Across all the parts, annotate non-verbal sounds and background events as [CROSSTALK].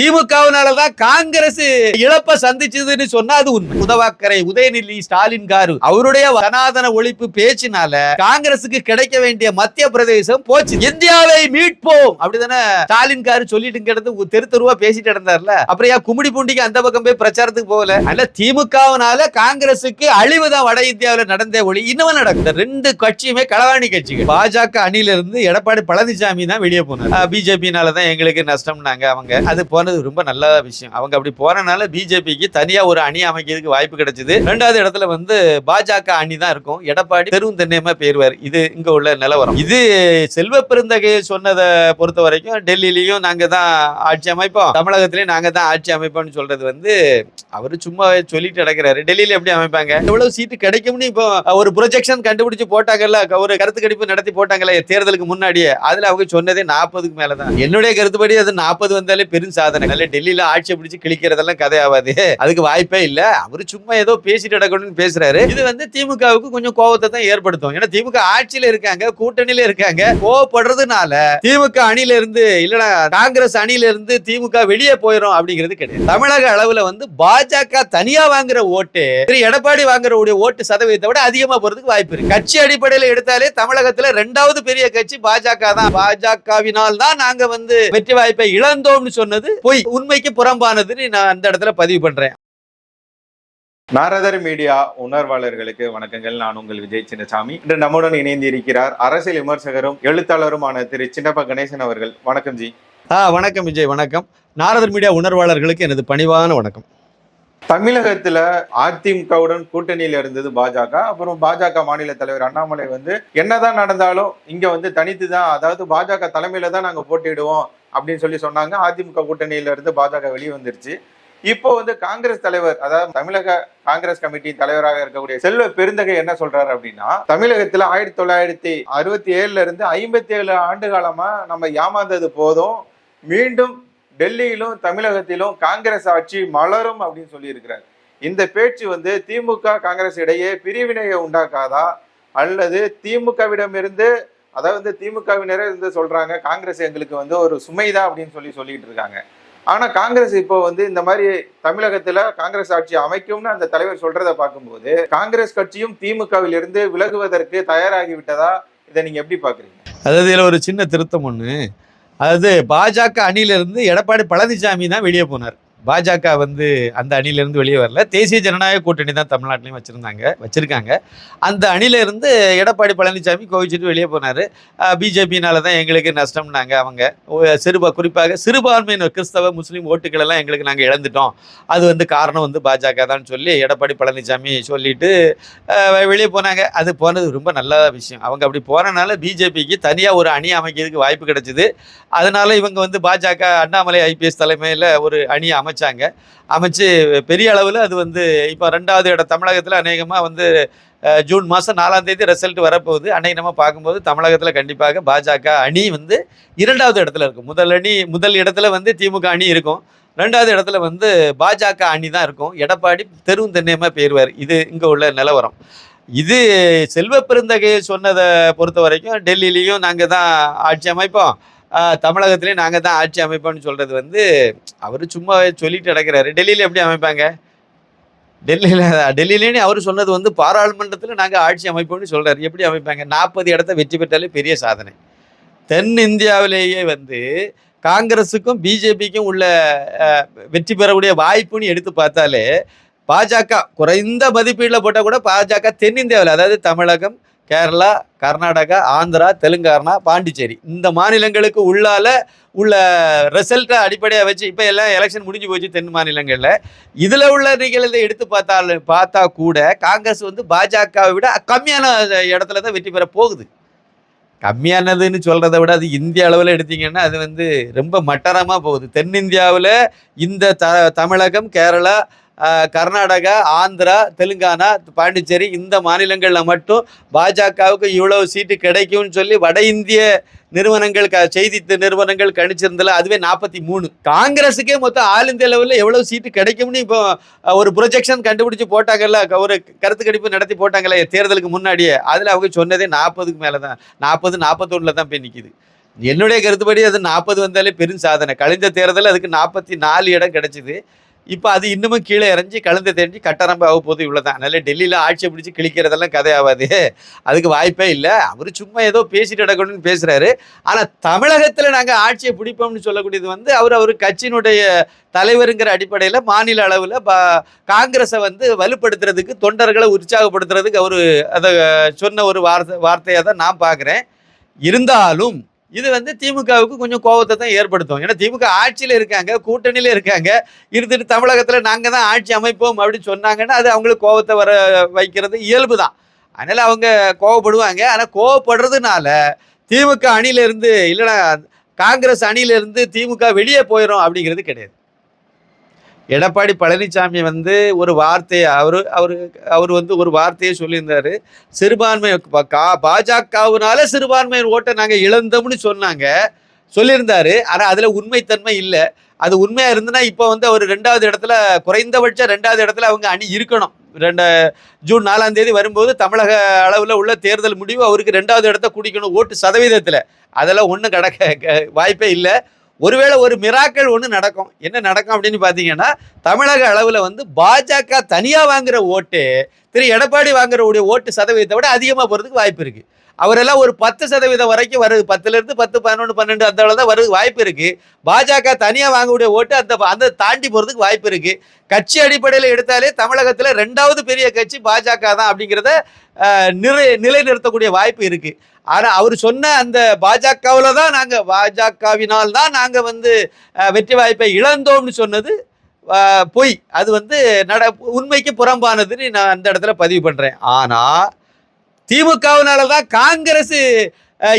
திமுகவினாலதான் காங்கிரஸ் இழப்ப சந்திச்சதுன்னு சொன்னா அது உண்மை. உதவாக்கரை உதயநிதி ஸ்டாலின் காரு அவருடைய சனாதன ஒழிப்பு பேச்சினால காங்கிரசுக்கு கிடைக்க வேண்டிய மத்திய பிரதேசம் போச்சு. இந்தியாவை மீட்போம். அப்படிதானே ஸ்டாலின் காரு சொல்லிட்டு கிடந்து தெரு தெருவா பேசிட்டு இருந்தார்ல. அப்புறம் ஏன் கும்மிடி பூண்டிக்கு அந்த பக்கம் போய் பிரச்சாரத்துக்கு போகல? அல்ல திமுகவினால காங்கிரசுக்கு அழிவுதான் வட இந்தியாவில் நடந்தே ஒளி. இன்னும் நடக்குது? ரெண்டு கட்சியுமே களவாணி கட்சிகள். பாஜக அணியில இருந்து எடப்பாடி பழனிசாமி தான் வெளியே போனார். பிஜேபினால தான் எங்களுக்கு நஷ்டம்னாங்க அவங்க. அது போனது ரொம்ப நல்ல விஷயம். அவங்க அப்படி போறனால பிஜேபிக்கு தனியா ஒரு அணி அமைக்கிறதுக்கு வாய்ப்பு கிடைச்சது. ரெண்டாவது இடத்துல வந்து பாஜக அணி தான் இருக்கும். எடப்பாடி பெரும் தென்னையமா பேருவார். இது இங்க உள்ள நிலவரம். இது செல்வ பெருந்தகையை சொன்னதை பொறுத்த வரைக்கும் டெல்லியிலயும் நாங்க தான் ஆட்சி அமைப்போம். தமிழகத்திலயும் நாங்க தான் ஆட்சி அமைப்போம்னு சொல்றது வந்து அவர் சும்மா சொல்லிட்டு நடக்கிறாரு. டெல்லியில எப்படி அமைப்பாங்க? எவ்வளவு சீட்டு கிடைக்கும்னு இப்போ ஒரு ப்ரொஜெக்ஷன் கண்டுபிடிச்சு போட்டாங்கல்ல ஒரு கருத்து கணிப்பு நடத்தி போட்டாங்கல்ல தேர்தலுக்கு முன்னாடியே. அதுல அவங்க சொன்னதே நாற்பதுக்கு மேலதான். என்னுடைய கருத்துப்படி அது நாற்பது வந்தாலே பெரும் சாதனை. நல்ல டெல்லியில ஆட்சியை பிடிச்சு கிழிக்கிறதெல்லாம் கதையாவாது அதுக்கு வாய்ப்பே இல்ல. அவரு சும்மா ஏதோ பேசிட்டு நடக்கணும்னு பேசுறாரு. இது வந்து திமுகவுக்கு கொஞ்சம் கோவத்தை தான் ஏற்படுத்தும். ஏன்னா திமுக ஆட்சியில இருக்காங்க கூட்டணியில இருக்காங்க. கோவப்படுறதுனால திமுக அணில இருந்து இல்லனா காங்கிரஸ் அணில இருந்து திமுக வெளியே போயிடும் அப்படிங்கிறது கிடையாது. தமிழக அளவுல வந்து பாஜக தனியா வாங்குற ஓட்டு எடப்பாடி வாங்குற உடைய ஓட்டு சதவீதத்தை விட அதிகமா போறதுக்கு வாய்ப்பு இருக்கு. கட்சி அடிப்படையில் எடுத்தாலே தமிழகத்துல ரெண்டாவது பெரிய கட்சி பாஜக தான். பாஜகவினால் தான் நாங்க வந்து வெற்றி வாய்ப்பை இழந்தோம்னு சொன்னது பொய் உண்மைக்கு புறம்பானதுன்னு நான் அந்த இடத்துல பதிவு பண்றேன். நாரதர் மீடியா உணர்வாளர்களுக்கு வணக்கங்கள். நான் உங்கள் விஜய் சின்னசாமி. இன்று நம்முடன் இணைந்து இருக்கிறார் அரசியல் விமர்சகரும் எழுத்தாளருமான திரு சின்னப்ப கணேசன் அவர்கள். வணக்கம் ஜி. ஆ வணக்கம் விஜய் வணக்கம். நாரதர் மீடியா உணர்வாளர்களுக்கு எனது பணிவான வணக்கம். தமிழகத்துல அதிமுகவுடன் கூட்டணியில இருந்தது பாஜக. அப்புறம் பாஜக மாநில தலைவர் அண்ணாமலை வந்து என்னதான் நடந்தாலும் இங்க வந்து தனித்து தான் அதாவது பாஜக தலைமையில தான் நாங்க போட்டியிடுவோம். அப்படின்னு சொல்லி சொன்னாங்க. அதிமுக கூட்டணியில இருந்து பாஜக வெளியே வந்துருச்சு. இப்போ வந்து காங்கிரஸ் தலைவர் அதாவது தமிழக காங்கிரஸ் கமிட்டி தலைவராக இருக்கக்கூடிய செல்வ பெருந்தகை என்ன சொல்றாரு அப்படின்னா தமிழகத்துல ஆயிரத்தி தொள்ளாயிரத்தி அறுபத்தி ஏழுல இருந்து ஐம்பத்தி ஏழு ஆண்டு காலமா நம்ம ஏமாந்தது போதும். மீண்டும் டெல்லியிலும் தமிழகத்திலும் காங்கிரஸ் ஆட்சி மலரும் அப்படின்னு சொல்லி இருக்கிறார் இந்த பேச்சு வந்து திமுக காங்கிரஸ் இடையே பிரிவினையை உண்டாக்காதா? அல்லது திமுகவிடமிருந்து அதாவது வந்து திமுகவினரே இருந்து சொல்றாங்க காங்கிரஸ் எங்களுக்கு வந்து ஒரு சுமைதான் அப்படின்னு சொல்லி சொல்லிட்டு இருக்காங்க. ஆனா காங்கிரஸ் இப்போ வந்து இந்த மாதிரி தமிழகத்துல காங்கிரஸ் ஆட்சி அமைக்கும்னு அந்த தலைவர் சொல்றத பார்க்கும்போது காங்கிரஸ் கட்சியும் திமுகவில் இருந்து விலகுவதற்கு தயாராகி விட்டதா? இதை நீங்க எப்படி பாக்குறீங்க அதாவது இதில் ஒரு சின்ன திருத்தம் ஒன்று அதாவது பாஜக அணியிலிருந்து எடப்பாடி பழனிசாமி தான் வெளியே போனார். பாஜக வந்து அந்த அணியிலேருந்து வெளியே வரல. தேசிய ஜனநாயக கூட்டணி தான் தமிழ்நாட்டிலையும் வச்சுருந்தாங்க வச்சுருக்காங்க. அந்த அணியிலேருந்து எடப்பாடி பழனிசாமி கோவிச்சுட்டு வெளியே போனார். பிஜேபினால தான் எங்களுக்கு நஷ்டம்னாங்க அவங்க. சிறுபா குறிப்பாக சிறுபான்மையினர் கிறிஸ்தவ முஸ்லீம் ஓட்டுகளெல்லாம் எங்களுக்கு நாங்கள் இழந்துட்டோம். அது வந்து காரணம் வந்து பாஜக தான் சொல்லி எடப்பாடி பழனிசாமி சொல்லிட்டு வெளியே போனாங்க. அது போனது ரொம்ப நல்ல விஷயம். அவங்க அப்படி போனனால பிஜேபிக்கு தனியாக ஒரு அணி அமைக்கிறதுக்கு வாய்ப்பு கிடைச்சிது. அதனால இவங்க வந்து பாஜக அண்ணாமலை ஐபிஎஸ் தலைமையில் ஒரு அணி அமைச்சாங்க. அமைச்சு பெரிய அளவில் அது வந்து இப்போ ரெண்டாவது இடம் தமிழகத்தில் அநேகமாக வந்து ஜூன் மாதம் நாலாம் தேதி ரிசல்ட் வரப்போகுது. அன்னைக்கு நம்ம பார்க்கும்போது தமிழகத்தில் கண்டிப்பாக பாஜக அணி வந்து இரண்டாவது இடத்துல இருக்கும். முதல் அணி முதல் இடத்துல வந்து திமுக அணி இருக்கும். ரெண்டாவது இடத்துல வந்து பாஜக அணி தான் இருக்கும். எடப்பாடி தெருவும் தென்னையமாக பேருவார் இது இங்கே உள்ள நிலவரம். இது செல்வ பெருந்தகையை சொன்னதை பொறுத்த வரைக்கும் டெல்லியிலையும் நாங்கள் தான் ஆட்சி அமைப்போம். தமிழகத்திலே நாங்கள் தான் ஆட்சி அமைப்போம்னு சொல்கிறது வந்து அவர் சும்மா சொல்லிட்டு நடக்கிறாரு. டெல்லியில் எப்படி அமைப்பாங்க? டெல்லியில் டெல்லியிலேன்னு அவர் சொன்னது வந்து பாராளுமன்றத்தில் நாங்கள் ஆட்சி அமைப்போம்னு சொல்கிறாரு எப்படி அமைப்பாங்க? நாற்பது இடத்த வெற்றி பெற்றாலே பெரிய சாதனை. தென் இந்தியாவிலேயே வந்து காங்கிரஸுக்கும் பிஜேபிக்கும் உள்ள வெற்றி பெறக்கூடிய வாய்ப்புன்னு எடுத்து பார்த்தாலே பாஜக குறைந்த மதிப்பீடில் போட்டால் கூட பாஜக தென்னிந்தியாவில் அதாவது தமிழகம் கேரளா கர்நாடகா ஆந்திரா தெலுங்கானா பாண்டிச்சேரி. இந்த மாநிலங்களுக்கு உள்ளால உள்ள ரிசல்ட்டை அடிப்படையாக வச்சு இப்போ எல்லாம் எலெக்ஷன் முடிஞ்சு போச்சு தென் மாநிலங்களில். இதில் உள்ள நிகழ்வை எடுத்து பார்த்தாலும் பார்த்தா கூட காங்கிரஸ் வந்து பாஜகவை விட கம்மியான இடத்துல தான் வெற்றி பெற போகுது. கம்மியானதுன்னு சொல்கிறத விட அது இந்திய அளவில் எடுத்தீங்கன்னா அது வந்து ரொம்ப மட்டரமாக போகுது. தென்னிந்தியாவில் இந்த த தமிழகம் கேரளா கர்நாடகா ஆந்திரா தெலுங்கானா பாண்டிச்சேரி இந்த மாநிலங்களில் மட்டும் பாஜகவுக்கு இவ்வளவு சீட்டு கிடைக்கும்னு சொல்லி வட இந்திய நிறுவனங்கள் க செய்தி நிறுவனங்கள் கணிச்சிருந்தல அதுவே நாற்பத்தி மூணு. காங்கிரஸுக்கே மொத்தம் ஆல் இந்திய லெவலில் எவ்வளவு சீட்டு கிடைக்கும்னு இப்போ ஒரு ப்ரொஜெக்ஷன் கண்டுபிடிச்சு போட்டாங்கல்ல ஒரு கருத்து கணிப்பு நடத்தி போட்டாங்கல்ல தேர்தலுக்கு முன்னாடியே. அதில் அவங்க சொன்னதே நாற்பதுக்கு மேலே தான். நாற்பது நாற்பத்தொன்னில் தான் போய் நிற்கிது என்னுடைய கருத்துப்படி அது நாற்பது வந்தாலே பெரும் சாதனை. கழிந்த தேர்தல் அதுக்கு நாற்பத்தி நாலு இடம் கிடைச்சிது. இப்போ அது இன்னமும் கீழே இறஞ்சி கலந்து தெரிஞ்சு கட்டரம்பு ஆக போது இவ்வளோதான் அதனால் டெல்லியில் ஆட்சியை பிடிச்சி கிழிக்கிறதெல்லாம் கதையாகாது அதுக்கு வாய்ப்பே இல்லை. அவர் சும்மா ஏதோ பேசிட்டு கிடக்கணும்னு பேசுகிறாரு ஆனால் தமிழகத்தில் நாங்கள் ஆட்சியை பிடிப்போம்னு சொல்லக்கூடியது வந்து அவர் அவர் கட்சியினுடைய தலைவருங்கிற அடிப்படையில் மாநில அளவில் பா காங்கிரஸை வந்து வலுப்படுத்துறதுக்கு தொண்டர்களை உற்சாகப்படுத்துறதுக்கு அவர் அதை சொன்ன ஒரு வார்த்தை வார்த்தையாக தான் நான் பார்க்குறேன். இருந்தாலும் இது வந்து திமுகவுக்கு கொஞ்சம் கோபத்தை தான் ஏற்படுத்தும். ஏன்னா திமுக ஆட்சியில் இருக்காங்க கூட்டணியில் இருக்காங்க. இருந்துட்டு தமிழகத்தில் நாங்கள் தான் ஆட்சி அமைப்போம் அப்படின்னு சொன்னாங்கன்னா அது அவங்களுக்கு கோபத்தை வர வைக்கிறது இயல்பு தான். அதனால் அவங்க கோவப்படுவாங்க. ஆனால் கோவப்படுறதுனால திமுக அணியிலிருந்து இல்லைனா காங்கிரஸ் அணியிலிருந்து திமுக வெளியே போயிடும் அப்படிங்கிறது கிடையாது. எடப்பாடி பழனிசாமி வந்து ஒரு வார்த்தையை அவர் அவர் அவர் வந்து ஒரு வார்த்தையை சொல்லியிருந்தார். சிறுபான்மை கா- பாஜகவுனால சிறுபான்மையின் ஓட்டை நாங்கள் இழந்தோம்னு சொன்னாங்க. சொல்லியிருந்தாரு. ஆனால் அதில் உண்மைத்தன்மை இல்லை. அது உண்மையாக இருந்ததுன்னா இப்போ வந்து அவர் ரெண்டாவது இடத்துல குறைந்தபட்சம் ரெண்டாவது இடத்துல அவங்க அணி இருக்கணும். ரெண்டு ஜூன் நாலாம் தேதி வரும்போது தமிழக அளவில் உள்ள தேர்தல் முடிவு அவருக்கு ரெண்டாவது இடத்த குடிக்கணும் ஓட்டு சதவீதத்தில். அதெல்லாம் ஒன்றும் கிடக்க க- வாய்ப்பே இல்லை. ஒருவேளை ஒரு மிராக்கள் ஒன்று நடக்கும். என்ன நடக்கும் அப்படின்னு பார்த்தீங்கன்னா தமிழக அளவில் வந்து பாஜக தனியாக வாங்குகிற ஓட்டு திரு எடப்பாடி வாங்குறவுடைய ஓட்டு சதவீதத்தை விட அதிகமாக போகிறதுக்கு வாய்ப்பு இருக்குது அவரெல்லாம் ஒரு பத்து சதவீதம் வரைக்கும் வருது. பத்துலேருந்து பத்து பதினொன்று பன்னெண்டு அந்த அளவு தான் வருது வாய்ப்பு இருக்குது பாஜக தனியாக வாங்கக்கூடிய ஓட்டு அந்த அந்த தாண்டி போகிறதுக்கு வாய்ப்பு இருக்குது கட்சி அடிப்படையில் எடுத்தாலே தமிழகத்தில் ரெண்டாவது பெரிய கட்சி பாஜக தான் அப்படிங்கிறத நிலை நிலைநிறுத்தக்கூடிய வாய்ப்பு இருக்குது ஆனால் அவர் சொன்ன அந்த பாஜகவில் தான் நாங்கள் பாஜகவினால் தான் நாங்கள் வந்து வெற்றி வாய்ப்பை இழந்தோம்னு சொன்னது பொய். அது வந்து நட உண்மைக்கு புறம்பானதுன்னு நான் அந்த இடத்துல பதிவு பண்ணுறேன் ஆனால் திமுகவினால தான் காங்கிரஸ்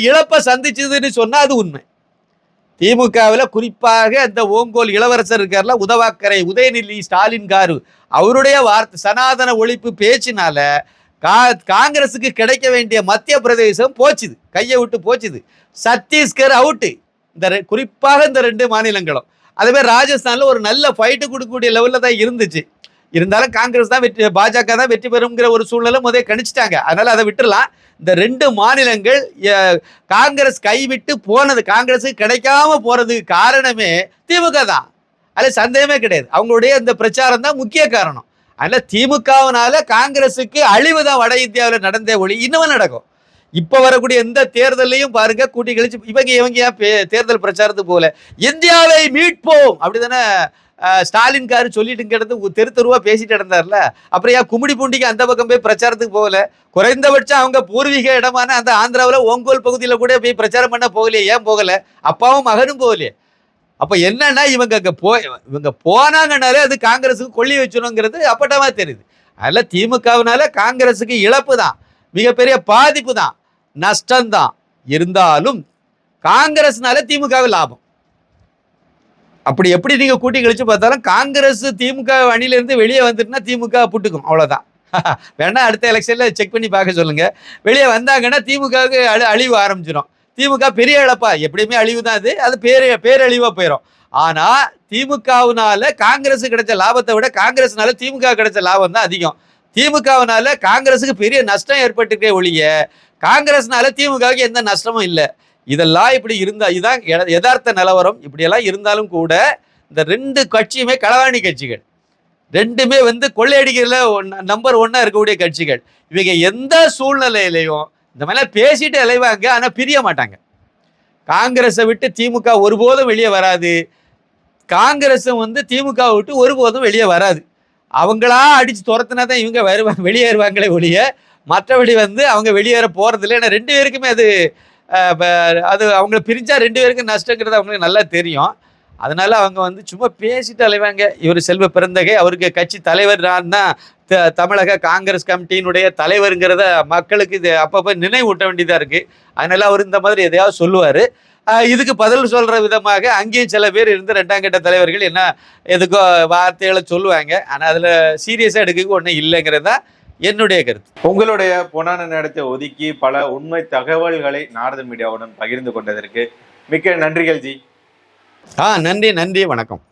இழப்பை சந்திச்சதுன்னு சொன்னால் அது உண்மை. திமுகவில் குறிப்பாக அந்த ஓங்கோல் இளவரசர் இருக்கார்ல உதவாக்கரை உதயநிதி ஸ்டாலின் காரு அவருடைய வார்த்தை சனாதன ஒழிப்பு பேச்சினால கா காங்கிரஸுக்கு கிடைக்க வேண்டிய மத்திய பிரதேசம் போச்சுது. கையை விட்டு போச்சுது. சத்தீஸ்கர் அவுட்டு இந்த ரெ- குறிப்பாக இந்த ரெண்டு மாநிலங்களும். அதே ராஜஸ்தானில் ஒரு நல்ல ஃபைட்டு கொடுக்கக்கூடிய லெவலில் தான் இருந்துச்சு. இருந்தாலும் காங்கிரஸ் தான் வெற்றி பாஜக தான் வெற்றி பெறுங்கிற ஒரு சூழ்நிலை முதல் கணிச்சிட்டாங்க. அதனால் அதை விட்டுடலாம் இந்த ரெண்டு மாநிலங்கள் காங்கிரஸ் கைவிட்டு போனது காங்கிரஸுக்கு கிடைக்காம போகிறதுக்கு காரணமே திமுக தான். அதில் சந்தேகமே கிடையாது. அவங்களுடைய இந்த பிரச்சாரம் தான் முக்கிய காரணம். அதனால திமுகவினால காங்கிரஸுக்கு அழிவு தான் வட இந்தியாவில் நடந்தே ஒளி இன்னமும் நடக்கும். இப்போ வரக்கூடிய எந்த தேர்தலையும் பாருங்க கூட்டி கழிச்சு இவங்க இவங்க ஏன் பே- தேர்தல் பிரச்சாரத்துக்கு போகல? இந்தியாவை மீட்போம்! அப்படிதானே தானே ஸ்டாலின் காரு சொல்லிட்டுங்கிறது தெரு தெருவா பேசிட்டு இருந்தார்ல அப்புறம் ஏன் கும்மிடி பூண்டிக்கு அந்த பக்கம் போய் பிரச்சாரத்துக்கு போகல? குறைந்தபட்சம் அவங்க பூர்வீக இடமான அந்த ஆந்திராவில் ஓங்கோல் பகுதியில் கூட போய் பிரச்சாரம் பண்ண போகலையே ஏன் போகல? அப்பாவும் மகனும் போகலையே. அப்போ என்னன்னா இவங்க அங்கே போ இவங்க போனாங்கனாலே அது காங்கிரஸுக்கு கொள்ளி வச்சிடணுங்கிறது அப்பட்டமா தெரியுது. அதில் திமுகவினால காங்கிரஸுக்கு இழப்பு தான் மிகப்பெரிய பாதிப்பு தான் நஷ்டம்தான். இருந்தாலும் காங்கிரஸ்னால திமுகவு லாபம். அப்படி எப்படி நீங்க கூட்டி கழிச்சு பார்த்தாலும் காங்கிரஸ் திமுக அணியிலிருந்து வெளியே வந்துட்டுனா திமுக புட்டுக்கும். அவ்வளோதான் [LAUGHS] வேணா அடுத்த எலெக்ஷன்ல செக் பண்ணி பார்க்க சொல்லுங்க. வெளியே வந்தாங்கன்னா திமுகவுக்கு அழி அழிவு ஆரம்பிச்சிடும் திமுக பெரிய இழப்பா? எப்படியுமே அழிவு தான் அது. அது பேர பேரழிவா போயிடும் ஆனா திமுகவுனால காங்கிரஸ் கிடைச்ச லாபத்தை விட காங்கிரஸ்னால திமுக கிடைச்ச லாபம் தான் அதிகம். திமுகவுனால காங்கிரஸுக்கு பெரிய நஷ்டம் ஏற்பட்டுக்கே ஒழிய காங்கிரஸ்னால திமுகவுக்கு எந்த நஷ்டமும் இல்லை. இதெல்லாம் இப்படி இருந்தால் இதுதான் யதார்த்த நிலவரம். இப்படியெல்லாம் இருந்தாலும் கூட இந்த ரெண்டு கட்சியுமே களவாணி கட்சிகள். ரெண்டுமே வந்து கொள்ளையடிக்கிறதுல நம்பர் ஒன்னாக இருக்கக்கூடிய கட்சிகள். இவங்க எந்த சூழ்நிலையிலையும் இந்த மாதிரிலாம் பேசிட்டு அலைவாங்க ஆனால் பிரிய மாட்டாங்க. காங்கிரஸை விட்டு திமுக ஒருபோதும் வெளியே வராது. காங்கிரஸும் வந்து திமுக விட்டு ஒருபோதும் வெளியே வராது. அவங்களா அடித்து துரத்துனா தான் இவங்க வருவாங்க வெளியேறுவாங்களே ஒழிய மற்றபடி வந்து அவங்க வெளியேற போகிறதில்ல ஏன்னா ரெண்டு பேருக்குமே அது அது அவங்கள பிரிஞ்சா ரெண்டு பேருக்கும் நஷ்டங்கிறது அவங்களுக்கு நல்லா தெரியும். அதனால அவங்க வந்து சும்மா பேசிட்டு அலைவாங்க. இவர் செல்வ பிறந்தகை அவருக்கு கட்சி தலைவர் நான் தான் த- தமிழக காங்கிரஸ் கமிட்டியினுடைய தலைவருங்கிறத மக்களுக்கு இது அப்பப்போ நினைவூட்ட வேண்டியதாக இருக்குது அதனால அவர் இந்த மாதிரி எதையாவது சொல்லுவார். இதுக்கு பதில் சொல்கிற விதமாக அங்கேயும் சில பேர் இருந்து ரெண்டாம் கட்ட தலைவர்கள் என்ன எதுக்கோ வார்த்தைகளை சொல்லுவாங்க. ஆனால் அதில் சீரியஸாக எடுக்க ஒன்றும் இல்லைங்கிறது தான் என்னுடைய கருத்து. உங்களுடைய பொன்னான நேரத்தை ஒதுக்கி பல உண்மை தகவல்களை நாரத மீடியாவுடன் பகிர்ந்து கொண்டதற்கு மிக்க நன்றிகள் ஜி. ஆ நன்றி நன்றி வணக்கம்.